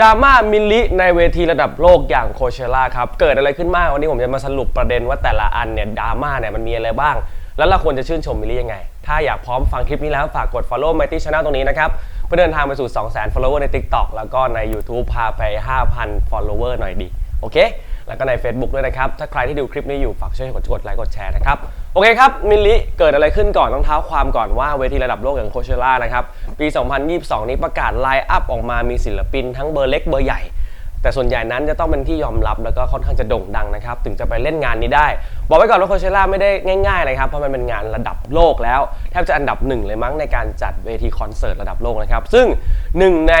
ดราม่ามิลลิในเวทีระดับโลกอย่างโคเชล่าครับ เกิดอะไรขึ้นมากวันนี้ผมจะมาสรุปประเด็นว่าแต่ละอันเนี่ยดราม่าเนี่ยมันมีอะไรบ้าง แล้วเราควรจะชื่นชมมิลลิยังไง ถ้าอยากพร้อมฟังคลิปนี้แล้ว ฝากกด follow Mighty Channel ตรงนี้นะครับ เพื่อเดินทางไปสู่ 200,000 follower ใน TikTok แล้วก็ใน YouTube พาไป 5,000 follower หน่อยดี โอเค แล้วก็ใน Facebook ด้วยนะครับ ถ้าใครที่ดูคลิปนี้อยู่ฝากช่วยกดกดไลค์กดแชร์นะครับ โอเคครับ มิลลิเกิดอะไรขึ้นก่อนต้องเท้าความก่อนว่าเวทีระดับโลกอย่างโคเชล่านะครับ ปี 2022 นี้ประกาศไลน์อัพออกมามีศิลปินทั้งเบอร์เล็กเบอร์ใหญ่ แต่ส่วนใหญ่นั้นจะต้องเป็นที่ยอมรับแล้วก็ค่อนข้างจะโด่งดังนะครับ ถึงจะไปเล่นงานนี้ได้ บอกไว้ก่อนว่าโคเชล่าไม่ได้ง่ายๆนะครับ เพราะมันเป็นงานระดับโลกแล้ว แทบจะอันดับหนึ่งเลยมั้งในการจัดเวทีคอนเสิร์ตระดับโลกนะครับ ซึ่งหนึ่งใน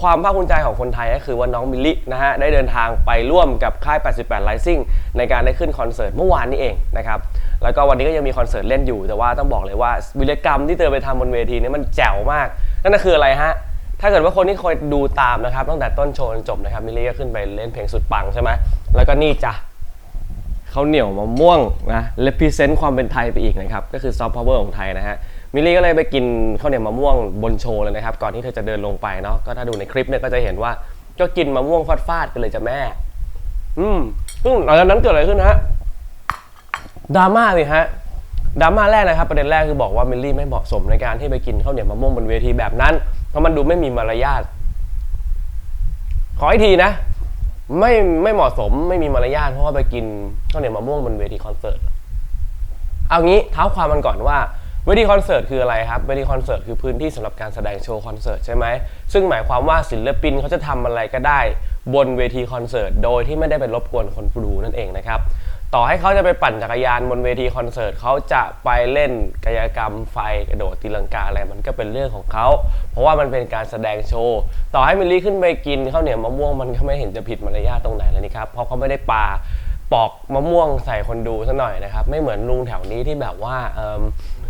ความภาคภูมิใจของคนไทยก็คือว่าน้องมิลลินะฮะได้เดินทางไปร่วมกับค่าย 88 Rising ในการได้ขึ้นคอนเสิร์ตเมื่อวานนี้เองนะครับแล้วก็วันนี้ก็ยังมีคอนเสิร์ตเล่นอยู่แต่ว่าต้องบอกเลยว่าวิรกรรมที่เธอไปทำบนเวทีนี้มันแจ๋วมาก นั่นก็คืออะไรฮะ ถ้าเกิดว่าคนที่คอยดูตามนะครับ ตั้งแต่ต้นโชว์จนจบนะครับมิลลี่ก็ขึ้นไปเล่นเพลงสุดปังใช่ไหมแล้วก็นี่จ้ะเขาวเหนียวมะม่วงนะเลพิเซนต์ความเป็นไทยไปอีกนะครับ ก็คือซอฟต์พาวเวอร์ของไทยนะฮะ มิลลี่ก็เลยไปกินข้าวเหนียวมะม่วงบนโชว์เลยนะครับ ก่อนที่เธอจะเดินลงไปเนาะ ก็ถ้าดูในคลิปเนี่ยก็จะเห็นว่าก็กินมะม่วงฟาดๆกันเลยจ้ะแม่ อืมซึ่งหลังจากนั้นเกิดอะไรขึ้นฮะ ดราม่าสิฮะ ดราม่าแรกนะครับประเด็นแรกคือบอกว่ามิลลี่ไม่เหมาะสมในการที่ไปกินข้าวเหนียวมะม่วงบนเวทีแบบนั้น เพราะมันดูไม่มีมารยาทขออีกทีนะ ไม่ไม่เหมาะสมไม่มีมารยาทเพราะว่าไปกินข้าวเหนียวมะม่วงบนเวทีคอนเสิร์ตเอางี้เท้าความมันก่อนว่าเวทีคอนเสิร์ตคืออะไรครับเวทีคอนเสิร์ตคือพื้นที่สำหรับการแสดงโชว์คอนเสิร์ตใช่ไหมซึ่งหมายความว่าศิลปินเขาจะทำอะไรก็ได้ บนเวทีคอนเสิร์ตโดยที่ไม่ได้ไปรบกวนคนดูนั่นเองนะครับ ต่อให้เขาจะไปปั่นจักรยานบนเวทีคอนเสิร์ตเขาจะไปเล่นกายกรรมไฟกระโดดตีลังกาอะไรมันก็เป็นเรื่องของเขา เพราะว่ามันเป็นการแสดงโชว์ ต่อให้มิลลี่ขึ้นไปกินข้าวเหนียวมะม่วงมันก็ไม่เห็นจะผิดมารยาทตรงไหนเลยนี่ครับเพราะเขาไม่ได้ปาปอกมะม่วงใส่คนดูซะหน่อยนะครับ ไม่เหมือนลุงแถวนี้ที่แบบว่า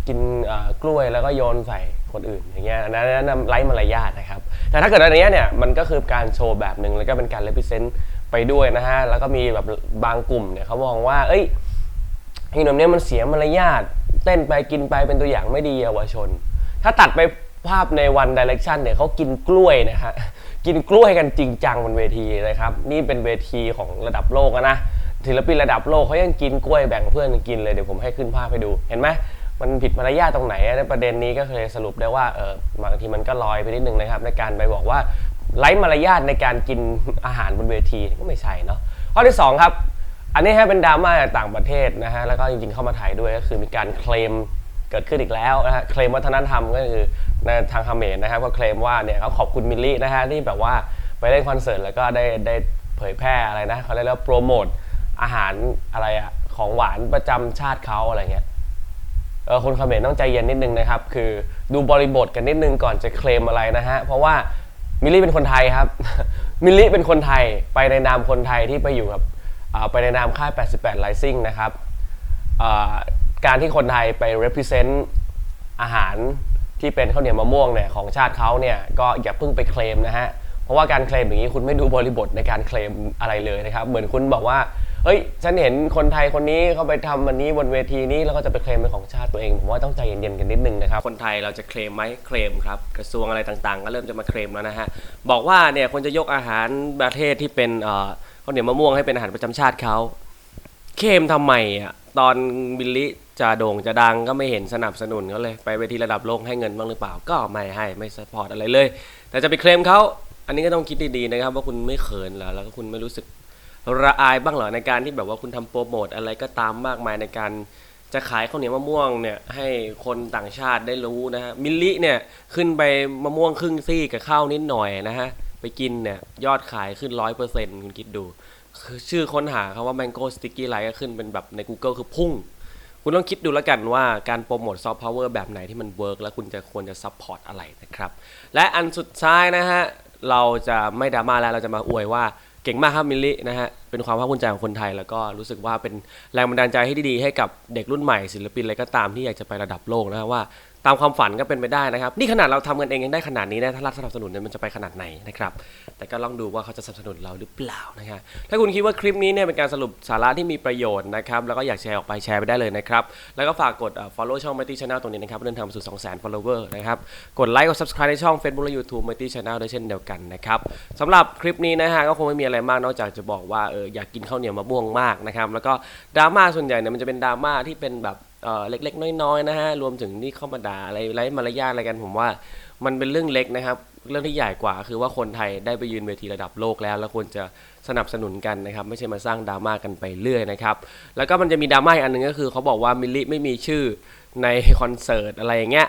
กินกล้วยแล้วก็โยนใส่คนอื่นอย่างเงี้ยอันนั้นอันนั้นไร้มารยาทนะครับแต่ถ้าเกิดอันเนี้ยเนี่ยมันก็คือการโชว์แบบหนึ่งแล้วก็เป็นการเลพิเซนต์ ไปด้วยนะฮะ แล้วก็มีแบบบางกลุ่มเนี่ยเขามองว่า เอ้ยขนมเนี้ยมันเสียมารยาทเต้นไปกินไปเป็นตัวอย่างไม่ดีเยาวชน ถ้าตัดไปภาพในวันดิเรกชันเนี่ยเขากินกล้วยนะฮะ กินกล้วยกันจริงจังบนเวทีนะครับ นี่เป็นเวทีของระดับโลกนะศิลปินระดับโลกเขายังกินกล้วยแบ่งเพื่อนกินเลยเดี๋ยวผมให้ขึ้นภาพให้ดู เห็นไหมมันผิดมารยาทตรงไหนในประเด็นนี้ก็เคยสรุปได้ว่าเออบางทีมันก็ลอยไปนิดนึงนะครับ ในการไปบอกว่า ไร้มารยาทในการกินอาหารบนเวทีก็ไม่ใช่เนาะข้อที่สองครับ อันนี้ฮะเป็นดราม่าจากต่างประเทศนะฮะแล้วก็จริงๆเข้ามาไทยด้วยก็คือมีการเคลมเกิดขึ้นอีกแล้วนะฮะเคลมวัฒนธรรมก็คือในทางเขมรนะครับก็เคลมว่าเนี่ยเขาขอบคุณมิลลี่นะฮะที่แบบว่าไปเล่นคอนเสิร์ตแล้วก็ได้ได้เผยแพร่อะไรนะเขาเรียกว่าโปรโมทอาหารอะไรอะของหวานประจำชาติเขาอะไรเงี้ยเออคนเขมรต้องใจเย็นนิดนึงนะครับ คือดูบริบทกันนิดนึงก่อนจะเคลมอะไรนะฮะเพราะว่า มิลลี่เป็นคนไทยครับ มิลลี่เป็นคนไทยไปในนามคนไทยที่ไปอยู่กับไปในนามค่าย 88 Rising นะครับการที่คนไทยไป represent อาหารที่เป็นข้าวเหนียวมะม่วงเนี่ยของชาติเขาเนี่ยก็อย่าเพิ่งไปเคลมนะฮะ เพราะว่าการเคลมอย่างนี้คุณไม่ดูบริบทในการเคลมอะไรเลยนะครับ เหมือนคุณบอกว่า เฮ้ย ฉันเห็นคนไทยคนนี้เขาไปทำอันนี้บนเวทีนี้แล้วก็จะไปเคลมเป็นของชาติตัวเองผมว่าต้องใจเย็นๆกันนิดนึงนะครับ คนไทยเราจะเคลมไหมเคลมครับ กระทรวงอะไรต่างๆ ก็เริ่มจะมาเคลมแล้วนะฮะ บอกว่าเนี่ยควรจะยกอาหารประเทศที่เป็นเอ่อข้าวเหนียวมะม่วงให้เป็นอาหารประจำชาติเขาเคลมทำไมอะตอนบิลลี่จะโด่งจะดังก็ไม่เห็นสนับสนุนเขาเลยไปเวทีระดับโลกให้เงินบ้างหรือเปล่าก็ไม่ให้ไม่สปอร์ตอะไรเลย แต่จะไปเคลมเขาอันนี้ก็ต้องคิดดีๆนะครับ ว่าคุณไม่เขินเหรอแล้วก็คุณไม่รู้สึก ระอายบ้างเหรอในการที่แบบว่าคุณทำโปรโมทอะไรก็ตามมากมายในการจะขายข้าวเหนียวมะม่วงเนี่ยให้คนต่างชาติได้รู้นะฮะมิลลิเนี่ยขึ้นไปมะม่วงครึ่งซี่กับข้าวนิดหน่อยนะฮะไปกินเนี่ยยอดขายขึ้นร้อยเปอร์เซ็นต์คุณคิดดู คือชื่อค้นหาคำว่า Mango Sticky Rice ก็ขึ้นเป็นแบบใน Google คือพุ่ง คุณต้องคิดดูแล้วกันว่าการโปรโมทซอฟต์พาวเวอร์แบบไหนที่มันเวิร์กแล้วคุณจะควรจะซัพพอร์ตอะไรนะครับ และอันสุดท้ายนะฮะเราจะไม่ดราม่าแล้วเราจะมาอวยว่า เก่งมากครับมิลลี่นะฮะเป็นความภาคภูมิใจของคนไทย แล้วก็รู้สึกว่าเป็นแรงบันดาลใจให้ดีๆให้กับเด็กรุ่นใหม่ศิลปินอะไรก็ตามที่อยากจะไประดับโลกนะฮะว่า ตามความฝันก็เป็นไปได้นะครับ นี่ขนาดเราทำกันเองยังได้ขนาดนี้นะถ้ารัฐสนับสนุนเนี่ยมันจะไปขนาดไหนนะครับแต่ก็ลองดูว่าเขาจะสนับสนุนเราหรือเปล่านะครับถ้าคุณคิดว่าคลิปนี้เนี่ยเป็นการสรุปสาระที่มีประโยชน์นะครับแล้วก็อยากแชร์ออกไปแชร์ไปได้เลยนะครับแล้วก็ฝากกด follow ช่อง Mighty Channel ตรงนี้นะครับเพื่อเดินทางไปสู่ 200,000 follower นะครับกดไลค์กด subscribe ในช่อง Facebook และ YouTube Mighty Channel ด้วยเช่นเดียวกันนะครับสำหรับคลิปนี้นะฮะก็คงไม่มีอะไรมากนอกจากจะบอกว่าเอออยากกินข้าวเหนียวมะม่วงมากนะครับแล้วก็ดราม่าส่วนใหญ่เนี่ยมันจะเป็นดราม่าที่เป็นแบบ เล็กๆ น้อยๆนะฮะรวมถึงที่เข้ามาด่าอะไรไร้มารยาทอะไรกันผมว่า มันเป็นเรื่องเล็กนะครับ เรื่องที่ใหญ่กว่าคือว่าคนไทยได้ไปยืนเวทีระดับโลกแล้ว แล้วควรจะสนับสนุนกันนะครับ ไม่ใช่มาสร้างดราม่ากันไปเรื่อยนะครับ แล้วก็มันจะมีดราม่าอีกอันหนึ่งก็คือเขาบอกว่ามิลลิไม่มีชื่อในคอนเสิร์ตอะไรอย่างเงี้ย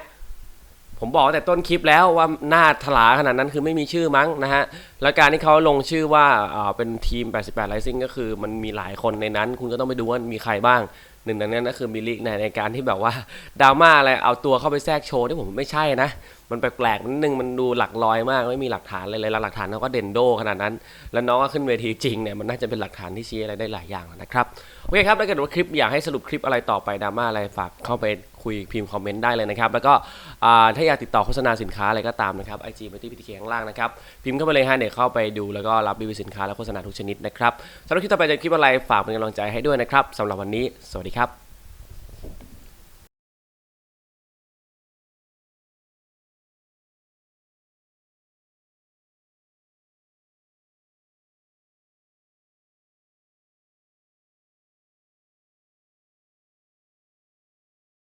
ผมบอกแต่ต้นคลิปแล้วว่าหน้าถลาขนาดนั้นคือไม่มีชื่อมั้งนะฮะ แล้วการที่เขาลงชื่อว่าอ่าเป็นทีม 88 Rising ก็คือมันมีหลายคนในนั้น คุณก็ต้องไปดูว่ามีใครบ้าง หนึ่งในนั้นก็คือมิลลิในในการที่แบบว่าดราม่าอะไรเอาตัวเข้าไปแทรกโชว์ที่ผมไม่ใช่นะ มันแปลกๆนิดนึงมันดูหลักลอยมากไม่มีหลักฐานอะไรเลยแล้วหลักฐานเขาก็เด่นโดขนาดนั้น แล้วน้องก็ขึ้นเวทีจริงเนี่ยมันน่าจะเป็นหลักฐานที่ชี้อะไรได้หลายอย่างนะครับโอเคครับถ้าเกิดว่าคลิปอยากให้สรุปคลิปอะไรต่อไปดราม่าอะไรฝากเข้าไปคุยพิมพ์คอมเมนต์ได้เลยนะครับ แล้วก็ถ้าอยากติดต่อโฆษณาสินค้าอะไรก็ตามนะครับไอจีมาที่พีทีเคข้างล่างนะครับ พิมพ์เข้าไปเลยฮะเดี๋ยวเข้าไปดูแล้วก็รับรีวิวสินค้าและโฆษณาทุกชนิดนะครับสำหรับคลิปต่อไปจะคลิปอะไรฝากเป็นกำลังใจให้ด้วยนะครับสำหรับวันนี้ สวัสดีครับ